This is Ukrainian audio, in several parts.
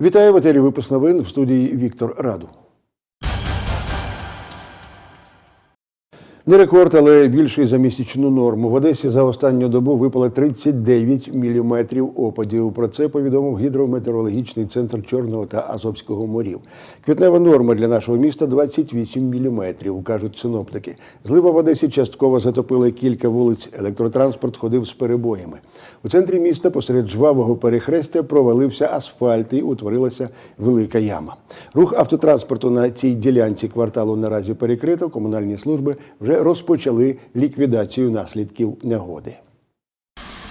Вітаю в етері випуск новин в студії Віктор Раду. Не рекорд, але більший за місячну норму. В Одесі за останню добу випало 39 міліметрів опадів. Про це повідомив гідрометеорологічний центр Чорного та Азовського морів. Квітнева норма для нашого міста 28 міліметрів, кажуть синоптики. Злива в Одесі частково затопила кілька вулиць. Електротранспорт ходив з перебоями. У центрі міста посеред жвавого перехрестя провалився асфальт і утворилася велика яма. Рух автотранспорту на цій ділянці кварталу наразі перекрито. Комунальні служби вже розпочали ліквідацію наслідків негоди.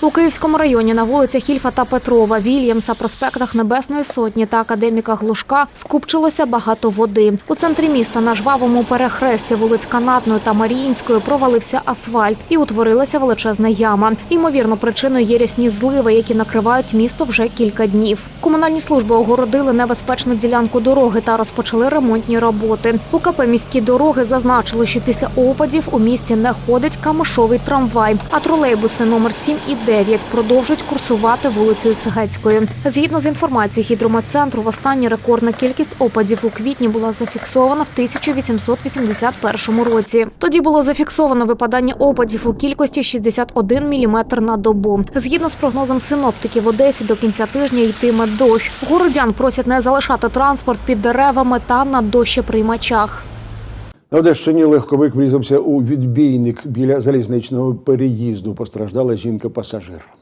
У Київському районі на вулицях Ільфа та Петрова, Вільямса, проспектах Небесної Сотні та академіка Глушка скупчилося багато води. У центрі міста на жвавому перехресті вулиць Канатної та Маріїнської провалився асфальт і утворилася величезна яма. Ймовірно, причиною є рясні зливи, які накривають місто вже кілька днів. Комунальні служби огородили небезпечну ділянку дороги та розпочали ремонтні роботи. У КП міські дороги зазначили, що після опадів у місті не ходить камишовий трамвай, а тролейбуси номер 7 і 9 продовжують курсувати вулицею Сигецькою. Згідно з інформацією гідрометцентру, востаннє рекордна кількість опадів у квітні була зафіксована в 1881 році. Тоді було зафіксовано випадання опадів у кількості 61 мм на добу. Згідно з прогнозом синоптиків, в Одесі до кінця тижня йтиме дощ. Городян просять не залишати транспорт під деревами та на дощеприймачах. На Одещині легковик врізався у відбійник біля залізничного переїзду. Постраждала жінка-пасажир.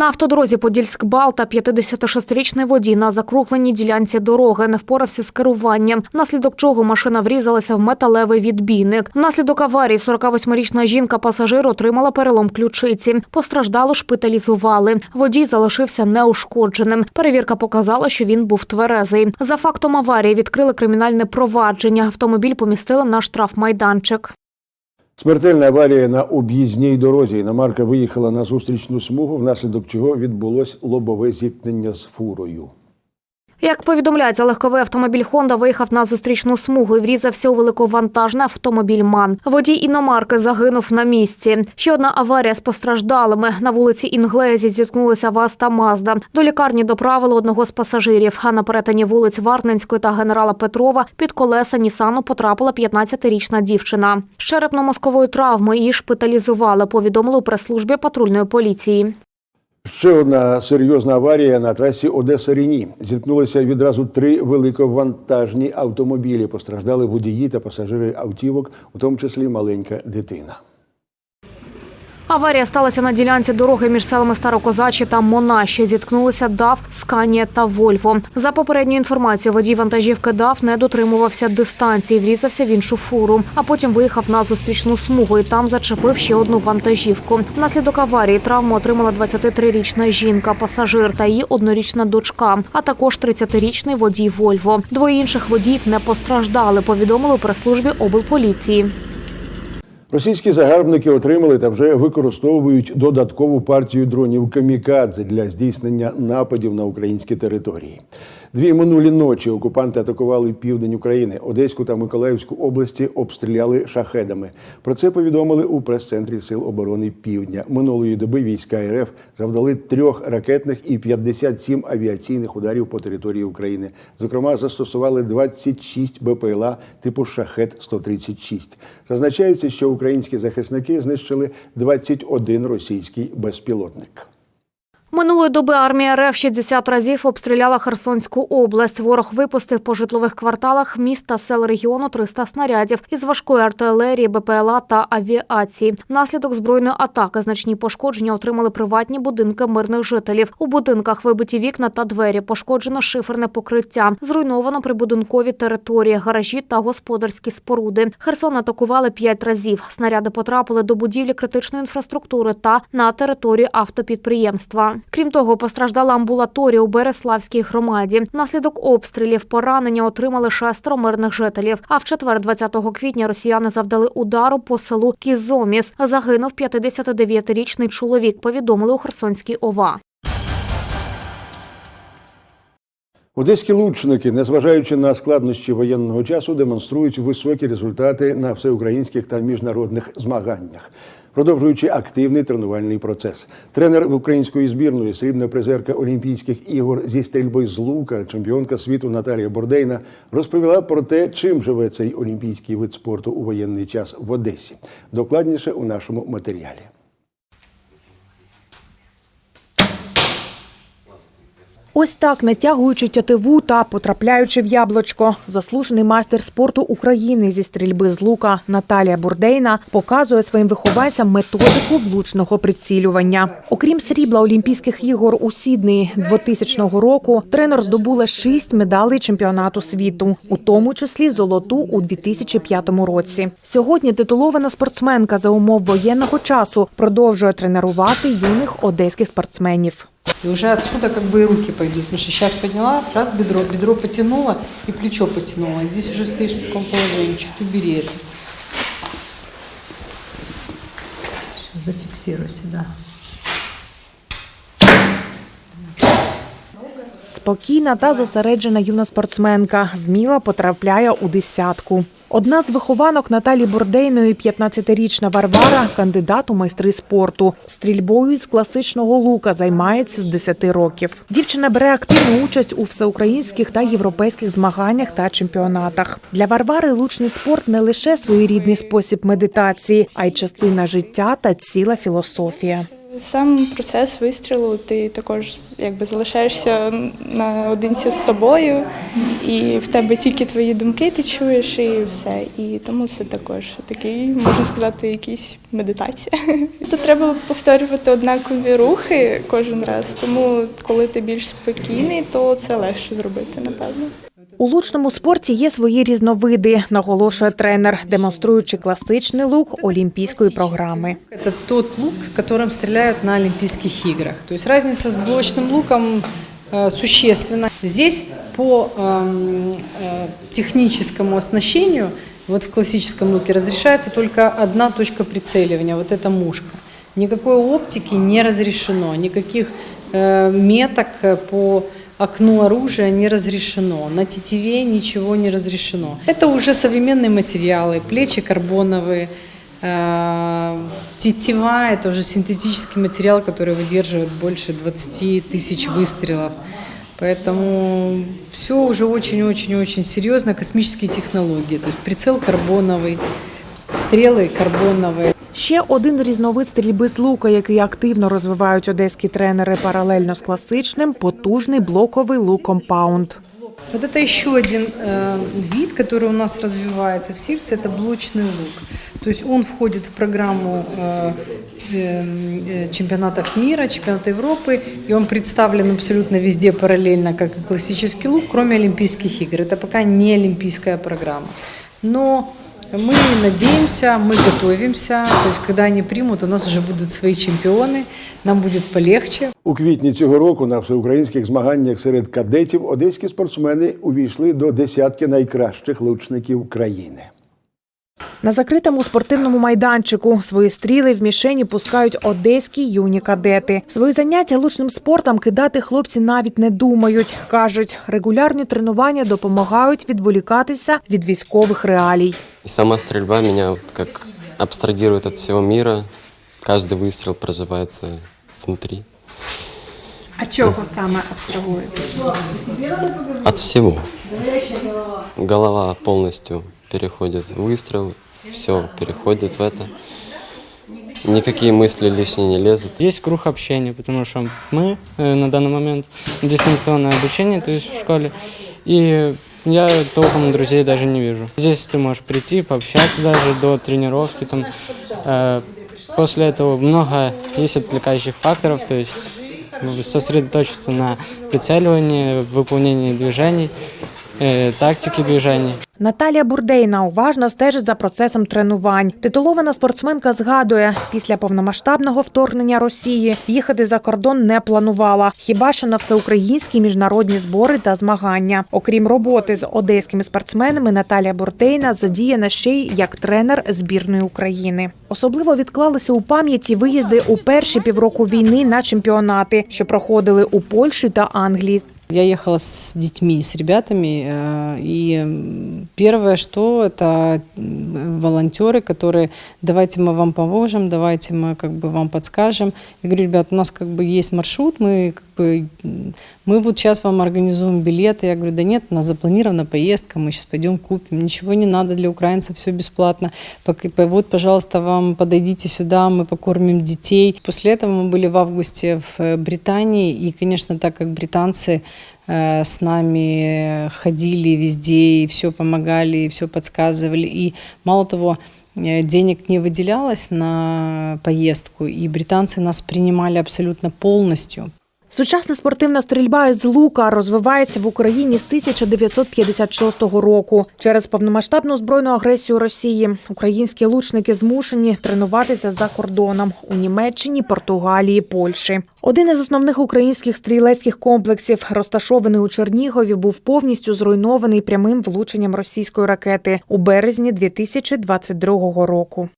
На автодорозі Подільськ-Бал та 56-річний водій на закругленій ділянці дороги не впорався з керуванням, внаслідок чого машина врізалася в металевий відбійник. Внаслідок аварії 48-річна жінка-пасажир отримала перелом ключиці. Постраждало шпиталізували. Водій залишився неушкодженим. Перевірка показала, що він був тверезий. За фактом аварії відкрили кримінальне провадження. Автомобіль помістили на штрафмайданчик. Смертельна аварія на об'їзній дорозі. Іномарка виїхала на зустрічну смугу, внаслідок чого відбулось лобове зіткнення з фурою. Як повідомляється, легковий автомобіль Хонда виїхав на зустрічну смугу і врізався у великовантажний автомобіль МАН. Водій іномарки загинув на місці. Ще одна аварія з постраждалими. На вулиці Інглезі зіткнулися ВАЗ та Мазда. До лікарні доправили одного з пасажирів. А на перетині вулиць Варненської та генерала Петрова під колеса Нісану потрапила 15-річна дівчина. З черепно-мозковою травмою її шпиталізували. Повідомили у прес-службі патрульної поліції. Ще одна серйозна аварія на трасі Одеса Ріні. Зіткнулися відразу три великовантажні автомобілі. Постраждали водії та пасажири автівок, у тому числі маленька дитина. Аварія сталася на ділянці дороги між селами Старокозачі та Монаші. Зіткнулися ДАВ, Сканія та Вольво. За попередньою інформацією, водій вантажівки ДАВ не дотримувався дистанції, врізався в іншу фуру, а потім виїхав на зустрічну смугу і там зачепив ще одну вантажівку. Внаслідок аварії травму отримала 23-річна жінка, пасажир та її однорічна дочка, а також 30-річний водій Вольво. Двоє інших водіїв не постраждали. Повідомили прес-службі облполіції. Російські загарбники отримали та вже використовують додаткову партію дронів камікадзе для здійснення нападів на українські території. Дві минулі ночі окупанти атакували південь України, Одеську та Миколаївську області обстріляли шахедами. Про це повідомили у прес-центрі Сил оборони Півдня. Минулої доби війська РФ завдали трьох ракетних і 57 авіаційних ударів по території України. Зокрема, застосували 26 БПЛА типу Шахет 136 Зазначається, що українські захисники знищили 21 російський безпілотник. Минулої доби армія РФ 60 разів обстріляла Херсонську область. Ворог випустив по житлових кварталах міст та сел регіону 300 снарядів із важкої артилерії, БПЛА та авіації. Внаслідок збройної атаки значні пошкодження отримали приватні будинки мирних жителів. У будинках вибиті вікна та двері, пошкоджено шиферне покриття, зруйновано прибудинкові території, гаражі та господарські споруди. Херсон атакували п'ять разів. Снаряди потрапили до будівлі критичної інфраструктури та на територію автопідприємства. Крім того, постраждала амбулаторія у Береславській громаді. Внаслідок обстрілів поранення отримали шестеро мирних жителів. А в четвер, 20 квітня, росіяни завдали удару по селу Кізоміс. Загинув 59-річний чоловік. Повідомили у Херсонській ОВА. Одеські лучники, незважаючи на складнощі воєнного часу, демонструють високі результати на всеукраїнських та міжнародних змаганнях, продовжуючи активний тренувальний процес. Тренер української збірної, срібна призерка Олімпійських ігор зі стрільби з лука, чемпіонка світу Наталія Бордейна розповіла про те, чим живе цей олімпійський вид спорту у воєнний час в Одесі. Докладніше у нашому матеріалі. Ось так, натягуючи тятиву та потрапляючи в яблучко, заслужений майстер спорту України зі стрільби з лука Наталія Бурдейна показує своїм вихованцям методику влучного прицілювання. Окрім срібла Олімпійських ігор у Сіднеї 2000 року, тренер здобула шість медалей чемпіонату світу, у тому числі золоту у 2005 році. Сьогодні титулована спортсменка за умов воєнного часу продовжує тренувати юних одеських спортсменів. И уже отсюда как бы и руки пойдут. Потому что сейчас подняла, раз бедро, бедро потянула и плечо потянула. Здесь уже стоишь в таком положении. Чуть убери это. Все, зафиксируй сюда. Спокійна та зосереджена юна спортсменка вміла потрапляє у десятку. Одна з вихованок Наталі Бордейної, 15-річна Варвара, кандидат у майстри спорту. Стрільбою з класичного лука займається з 10 років. Дівчина бере активну участь у всеукраїнських та європейських змаганнях та чемпіонатах. Для Варвари лучний спорт не лише своєрідний спосіб медитації, а й частина життя та ціла філософія. Сам процес вистрілу, ти також якби залишаєшся наодинці з собою, і в тебе тільки твої думки ти чуєш і все. І тому це також такий, можна сказати, якийсь медитація. Тут треба повторювати однакові рухи кожен раз, тому коли ти більш спокійний, то це легше зробити, напевно. У лучному спорті є свої різновиди, наголошує тренер, демонструючи класичний лук олімпійської програми. Это тот лук, которым стреляют на Олимпийских играх. То есть разница с блочным луком э, существенна. Здесь по эм, э, техническому оснащению, вот в классическом луке разрешается только одна точка прицеливания, вот эта мушка. Никакой оптики не разрешено, никаких э, меток э, по окну оружия не разрешено, на тетиве ничего не разрешено. Это уже современные материалы, плечи карбоновые, э, тетива – это уже синтетический материал, который выдерживает больше 20 тысяч выстрелов. Поэтому все уже очень-очень-очень серьезно, космические технологии. То есть прицел карбоновый, стрелы карбоновые. Ще один різновид стрільби з лука, який активно розвивають одеські тренери паралельно з класичним, потужний блоковий лук компаунд. Вот это еще один э, вид, который у нас развивается в секции, это блочный лук. То есть он входит в программу э, э, э, чемпионатов мира, чемпионата Европы, и он представлен абсолютно везде параллельно, как и классический лук, кроме Олимпийских игр. Это пока не олимпийская программа. Но мы надеемся, мы готовимся, то есть когда они примут, у нас уже будут свои чемпионы, нам будет полегче. У квітні цього року на всеукраїнських змаганнях серед кадетів одеські спортсмени увійшли до десятки найкращих лучників країни. На закритому спортивному майданчику свої стріли в мішені пускають одеські юні кадети. Свої заняття лучним спортом кидати хлопці навіть не думають. кажуть, регулярні тренування допомагають відволікатися від військових реалій. И сама стрельба меня вот как абстрагирует от всего мира. Каждый выстрел проживается внутри. А чого саме абстрагує? От всего. Голова полностью переходит в выстрел, все переходит в это. Никакие мысли лишние не лезут. Есть круг общения, потому что мы э, на данный момент дистанционное обучение, то есть в школе, и я толком друзей даже не вижу. Здесь ты можешь прийти, пообщаться даже до тренировки. Там, э, после этого много есть отвлекающих факторов, то есть сосредоточиться на прицеливании, выполнении движений, э, тактике движений. Наталія Бурдейна уважно стежить за процесом тренувань. Титулована спортсменка згадує, після повномасштабного вторгнення Росії їхати за кордон не планувала, хіба що на всеукраїнські міжнародні збори та змагання. Окрім роботи з одеськими спортсменами, Наталія Бурдейна задіяна ще й як тренер збірної України. Особливо відклалися у пам'яті виїзди у перші півроку війни на чемпіонати, що проходили у Польщі та Англії. Я ехала с детьми, с ребятами, э, и первое, что это волонтеры, которые давайте мы вам поможем, давайте мы как бы вам подскажем. Я говорю, ребят, у нас как бы есть маршрут, мы как бы мы вот сейчас вам организуем билеты. Я говорю, да нет, у нас запланирована поездка, мы сейчас пойдем купим, ничего не надо для украинцев, все бесплатно. Вот, пожалуйста, вам подойдите сюда, мы покормим детей. После этого мы были в августе в э, Британии, и, конечно, так как британцы с нами ходили везде и все помогали, и все подсказывали. И мало того, э, денег не выделялось на поездку, и британцы нас принимали абсолютно полностью. Сучасна спортивна стрільба із лука розвивається в Україні з 1956 року. Через повномасштабну збройну агресію Росії українські лучники змушені тренуватися за кордоном у Німеччині, Португалії, Польщі. Один із основних українських стрілецьких комплексів, розташований у Чернігові, був повністю зруйнований прямим влученням російської ракети у березні 2022 року.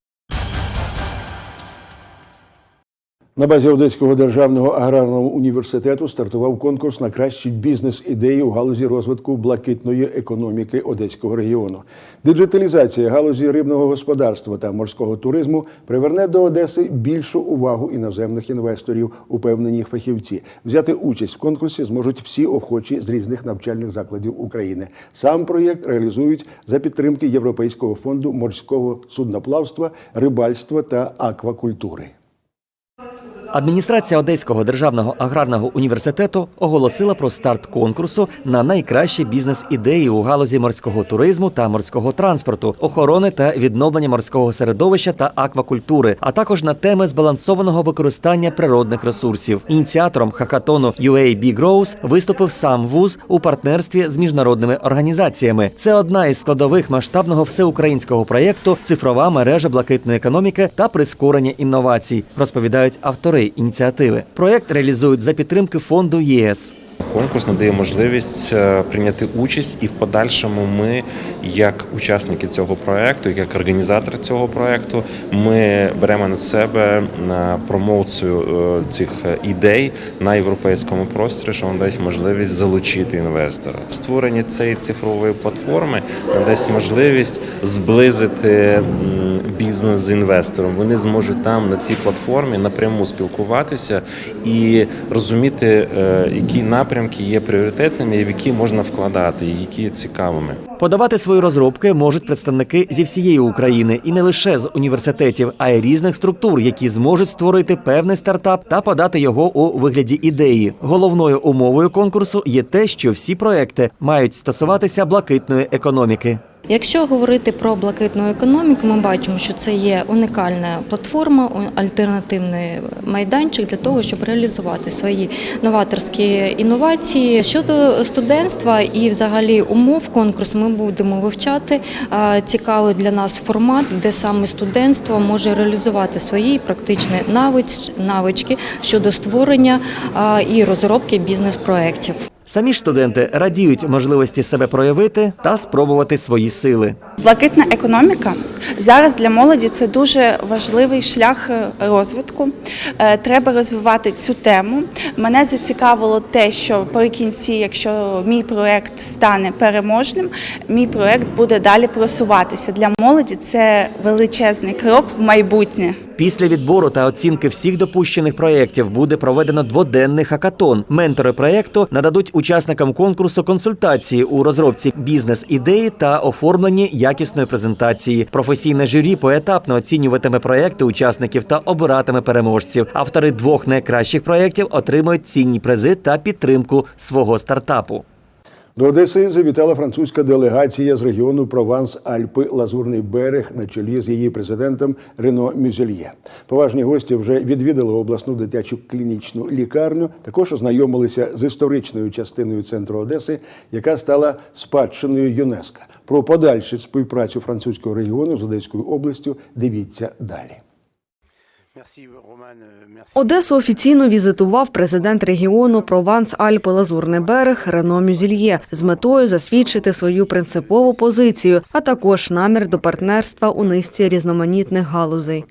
На базі Одеського державного аграрного університету стартував конкурс на кращі бізнес-ідеї у галузі розвитку блакитної економіки Одеського регіону. Диджиталізація галузі рибного господарства та морського туризму приверне до Одеси більшу увагу іноземних інвесторів, упевнені фахівці. Взяти участь в конкурсі зможуть всі охочі з різних навчальних закладів України. Сам проєкт реалізують за підтримки Європейського фонду морського судноплавства, рибальства та аквакультури. Адміністрація Одеського державного аграрного університету оголосила про старт конкурсу на найкращі бізнес-ідеї у галузі морського туризму та морського транспорту, охорони та відновлення морського середовища та аквакультури, а також на теми збалансованого використання природних ресурсів. Ініціатором хакатону UAB Growth виступив сам вуз у партнерстві з міжнародними організаціями. Це одна із складових масштабного всеукраїнського проєкту Цифрова мережа блакитної економіки та прискорення інновацій, розповідають автори ініціативи. Проєкт реалізують за підтримки фонду ЄС. Конкурс надає можливість е, прийняти участь, і в подальшому ми, як учасники цього проекту, як організатор цього проекту, ми беремо на себе на промоцію е, цих ідей на європейському просторі, що надасть можливість залучити інвестора. Створення цієї цифрової платформи надасть можливість зблизити бізнес з інвестором. Вони зможуть там на цій платформі напряму спілкуватися і розуміти, е, які напрямки є пріоритетними, в які можна вкладати, і які є цікавими. Подавати свої розробки можуть представники зі всієї України і не лише з університетів, а й різних структур, які зможуть створити певний стартап та подати його у вигляді ідеї. Головною умовою конкурсу є те, що всі проекти мають стосуватися блакитної економіки. Якщо говорити про блакитну економіку, ми бачимо, що це є унікальна платформа, альтернативний майданчик для того, щоб реалізувати свої новаторські інновації. Щодо студентства і взагалі умов конкурсу, ми будемо вивчати цікавий для нас формат, де саме студентство може реалізувати свої практичні навички щодо створення і розробки бізнес-проєктів. Самі ж студенти радіють можливості себе проявити та спробувати свої сили. Блакитна економіка зараз для молоді це дуже важливий шлях е, розвитку. Е, Треба розвивати цю тему. Мене зацікавило те, що при кінці, якщо мій проект стане переможним, мій проект буде далі просуватися. Для молоді це величезний крок в майбутнє. Після відбору та оцінки всіх допущених проєктів буде проведено дводенний хакатон. Ментори проєкту нададуть учасникам конкурсу консультації у розробці бізнес-ідеї та оформленні якісної презентації. Професійне журі поетапно оцінюватиме проєкти учасників та обиратиме переможців. Автори двох найкращих проєктів отримують цінні призи та підтримку свого стартапу. До Одеси завітала французька делегація з регіону Прованс Альпи Лазурний берег на чолі з її президентом Рено Мюзельє. Поважні гості вже відвідали обласну дитячу клінічну лікарню. Також ознайомилися з історичною частиною центру Одеси, яка стала спадщиною ЮНЕСКО. Про подальшу співпрацю французького регіону з Одеською областю дивіться далі. Одесу офіційно візитував президент регіону Прованс Альпи Лазурний берег Рено Мюзільє з метою засвідчити свою принципову позицію, а також намір до партнерства у низці різноманітних галузей.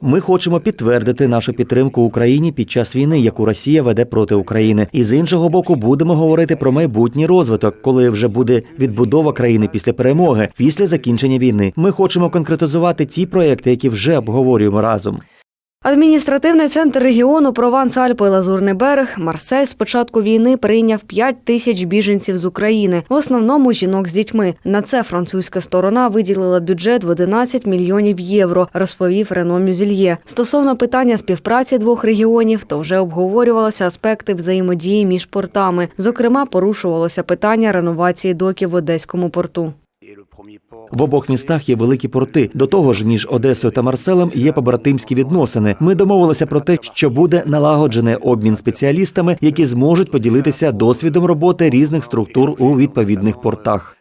Ми хочемо підтвердити нашу підтримку Україні під час війни, яку Росія веде проти України. І з іншого боку, будемо говорити про майбутній розвиток, коли вже буде відбудова країни після перемоги, після закінчення війни. Ми хочемо конкретизувати ті проекти, які вже обговорюємо разом. Адміністративний центр регіону Прованс Альпи Лазурний берег Марсель з початку війни прийняв 5 тисяч біженців з України, в основному жінок з дітьми. На це французька сторона виділила бюджет в 11 мільйонів євро, розповів Рено Мюзельє. Стосовно питання співпраці двох регіонів, то вже обговорювалися аспекти взаємодії між портами. Зокрема, порушувалося питання реновації доків в Одеському порту. В обох містах є великі порти. До того ж, між Одесою та Марселем є побратимські відносини. Ми домовилися про те, що буде налагоджений обмін спеціалістами, які зможуть поділитися досвідом роботи різних структур у відповідних портах.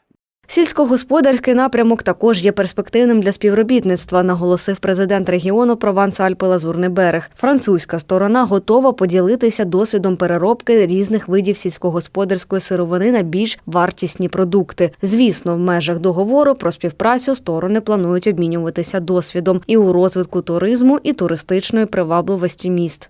Сільськогосподарський напрямок також є перспективним для співробітництва, наголосив президент регіону Прованс Альпи Лазурний берег. Французька сторона готова поділитися досвідом переробки різних видів сільськогосподарської сировини на більш вартісні продукти. Звісно, в межах договору про співпрацю сторони планують обмінюватися досвідом і у розвитку туризму і туристичної привабливості міст.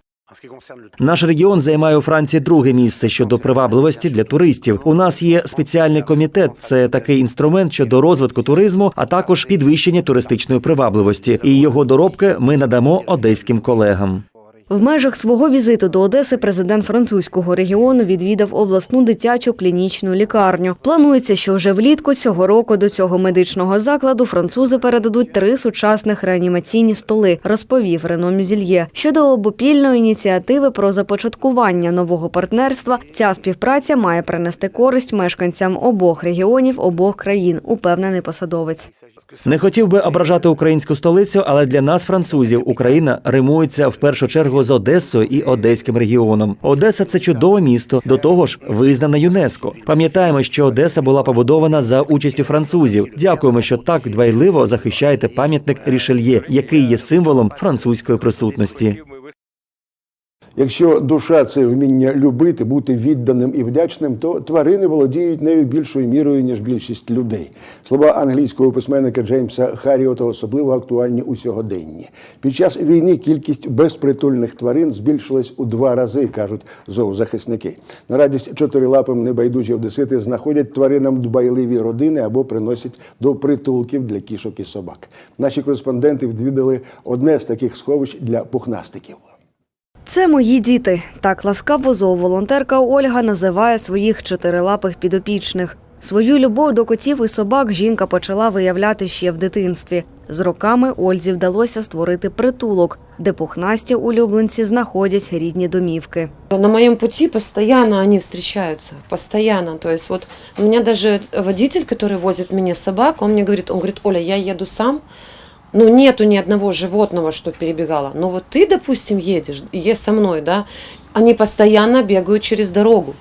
Наш регіон займає у Франції друге місце щодо привабливості для туристів. У нас є спеціальний комітет. Це такий інструмент щодо розвитку туризму, а також підвищення туристичної привабливості. І його доробки ми надамо одеським колегам. В межах свого візиту до Одеси президент французького регіону відвідав обласну дитячу клінічну лікарню. Планується, що вже влітку цього року до цього медичного закладу французи передадуть три сучасних реанімаційні столи, розповів Рено Мюзільє. Щодо обопільної ініціативи про започаткування нового партнерства, ця співпраця має принести користь мешканцям обох регіонів, обох країн, упевнений посадовець. Не хотів би ображати українську столицю, але для нас, французів, Україна римується в першу чергу з Одесою і Одеським регіоном. Одеса це чудове місто, до того ж визнане ЮНЕСКО. Пам'ятаємо, що Одеса була побудована за участю французів. Дякуємо, що так дбайливо захищаєте пам'ятник Рішельє, який є символом французької присутності. Якщо душа це вміння любити, бути відданим і вдячним, то тварини володіють нею більшою мірою, ніж більшість людей. Слова англійського письменника Джеймса Харріота особливо актуальні у сьогоденні. Під час війни кількість безпритульних тварин збільшилась у два рази, кажуть зоозахисники. На радість чотирилапим небайдужі одесити знаходять тваринам дбайливі родини або приносять до притулків для кішок і собак. Наші кореспонденти відвідали одне з таких сховищ для пухнастиків. Це мої діти. Так ласкаво зооволонтерка Ольга називає своїх чотирилапих підопічних. Свою любов до котів і собак жінка почала виявляти ще в дитинстві. З роками Ользі вдалося створити притулок, де пухнасті улюбленці знаходять рідні домівки. На моем пути постоянно они встречаются, постоянно. То есть вот у меня даже водитель, который возит мне собак, он мне говорит, он говорит, Оля, я еду сам, но нету ни одного животного, что перебегало. Но вот ты, допустим, едешь, едешь со мной, да, они постоянно бегают через дорогу.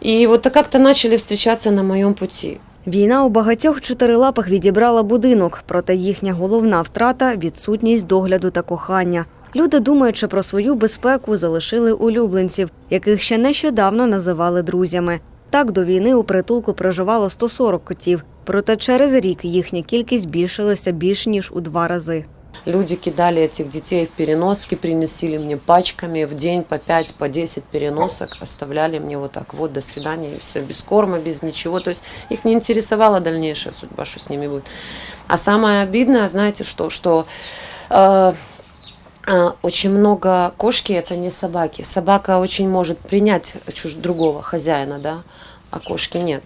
И вот как-то начали встречаться на моем пути. Війна у багатьох чотирилапих відібрала будинок, проте їхня головна втрата відсутність догляду та кохання. Люди, думаючи про свою безпеку, залишили улюбленців, яких ще нещодавно називали друзями. Так до війни у притулку проживало 140 котів, проте через рік їхня кількість збільшилася більш ніж у два рази. Люди кидали этих детей в переноски, приносили мне пачками в день по 5, по 10 переносок, оставляли мне вот так вот, до свидания, и все, без корма, без ничего. То есть их не интересовала дальнейшая судьба, что с ними будет. А самое обидное, знаете что, что э, э, очень много кошки это не собаки. Собака очень может принять чуж другого хозяина, да, а кошки нет.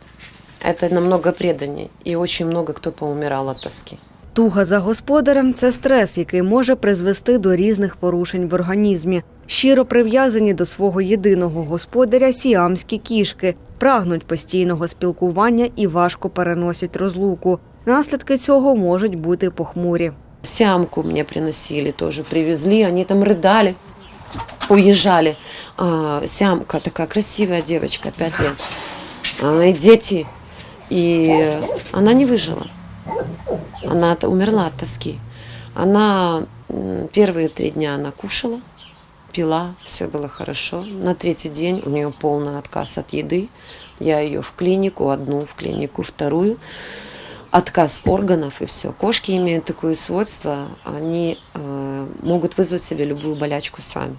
Это намного преданней. И очень много кто поумирал от тоски. Туга за господарем це стрес, який може призвести до різних порушень в організмі. Щиро прив'язані до свого єдиного господаря сіамські кішки, прагнуть постійного спілкування і важко переносять розлуку. Наслідки цього можуть бути похмурі. Сямку мне приносили тоже, привезли, они там рыдали, уезжали. А, сямка такая красивая девочка, 5 лет. А, и дети И она не выжила. Она умерла от тоски. Она первые три дня она кушала, пила, все было хорошо. На третий день у нее полный отказ от еды. Я ее в клинику, одну в клинику, вторую. Отказ органов и все. Кошки имеют такое свойство, они э, могут вызвать себе любую болячку сами.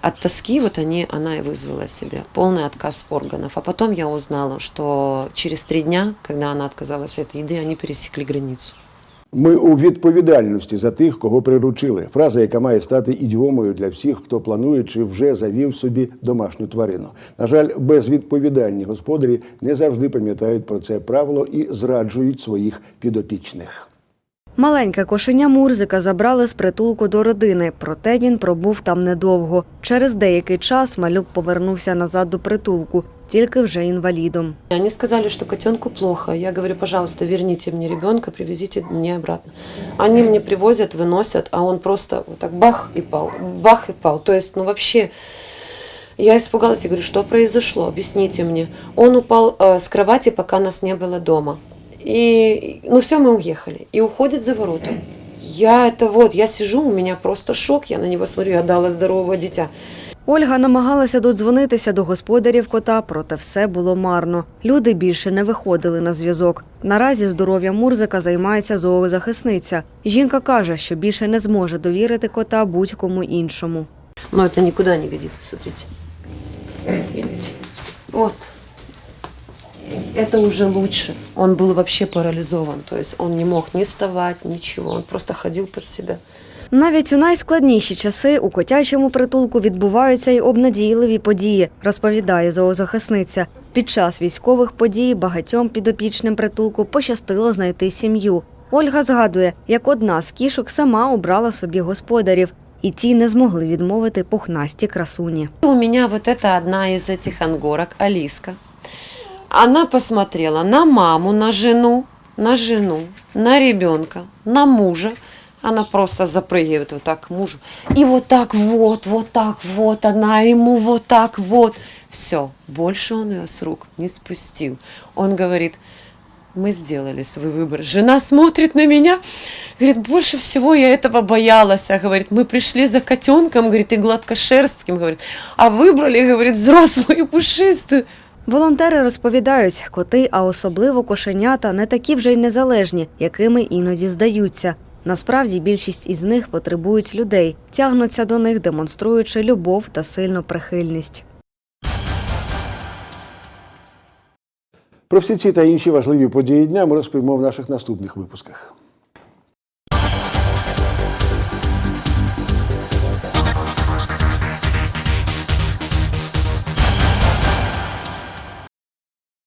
От тоски вот они, она и вызвала себе полный отказ органов. А потом я узнала, что через три дня, когда она отказалась от еды, они пересекли границу. Ми у відповідальності за тих, кого приручили. Фраза, яка має стати ідіомою для всіх, хто планує чи вже завів собі домашню тварину. На жаль, безвідповідальні господарі не завжди пам'ятають про це правило і зраджують своїх підопічних. Маленьке кошеня Мурзика забрали з притулку до родини, проте він пробув там недовго. Через деякий час малюк повернувся назад до притулку, тільки вже інвалідом. Они сказали, что котенку плохо. Я говорю, пожалуйста, верните мне ребенка, привезите мне обратно. Они мне привозят, выносят, а он просто вот так бах и пал, бах и пал. То есть, ну вообще, я испугалась, я говорю, что произошло, объясните мне. Он упал э, с кровати, пока нас не было дома. И, ну все, мы уехали. И уходит за ворота. Я это вот, я сижу, у меня просто шок, я на него смотрю, я дала здорового дитя. Ольга намагалася додзвонитися до господарів кота, проте все було марно. Люди більше не виходили на зв'язок. Наразі здоров'ям Мурзика займається зоозахисниця. Жінка каже, що більше не зможе довірити кота будь-кому іншому. Но это никуда не годится, смотрите. Видите? Вот. Это уже лучше. Он был вообще парализован. То есть он не мог ни вставать, ничего. Он просто ходил под себя. Навіть у найскладніші часи у котячому притулку відбуваються й обнадійливі події, розповідає зоозахисниця. Під час військових подій багатьом підопічним притулку пощастило знайти сім'ю. Ольга згадує, як одна з кішок сама обрала собі господарів, і ті не змогли відмовити пухнасті красуні. У меня вот это одна из этих ангорок, Алиска. Она посмотрела на маму, на жену, на жену, на ребенка, на мужа. Она просто запрыгивает вот так к мужу. И вот так вот, вот так вот, она ему вот так вот. Все, больше он ее с рук не спустил. Он говорит, мы сделали свой выбор. Жена смотрит на меня, говорит, больше всего я этого боялась. А говорит, мы пришли за котенком, говорит, и гладкошерстким, говорит, а выбрали, говорит, взрослую и пушистую. Волонтери розповідають, коти, а особливо кошенята, не такі вже й незалежні, якими іноді здаються. Насправді більшість із них потребують людей, тягнуться до них, демонструючи любов та сильну прихильність. Про всі ці та інші важливі події дня ми розповімо в наших наступних випусках.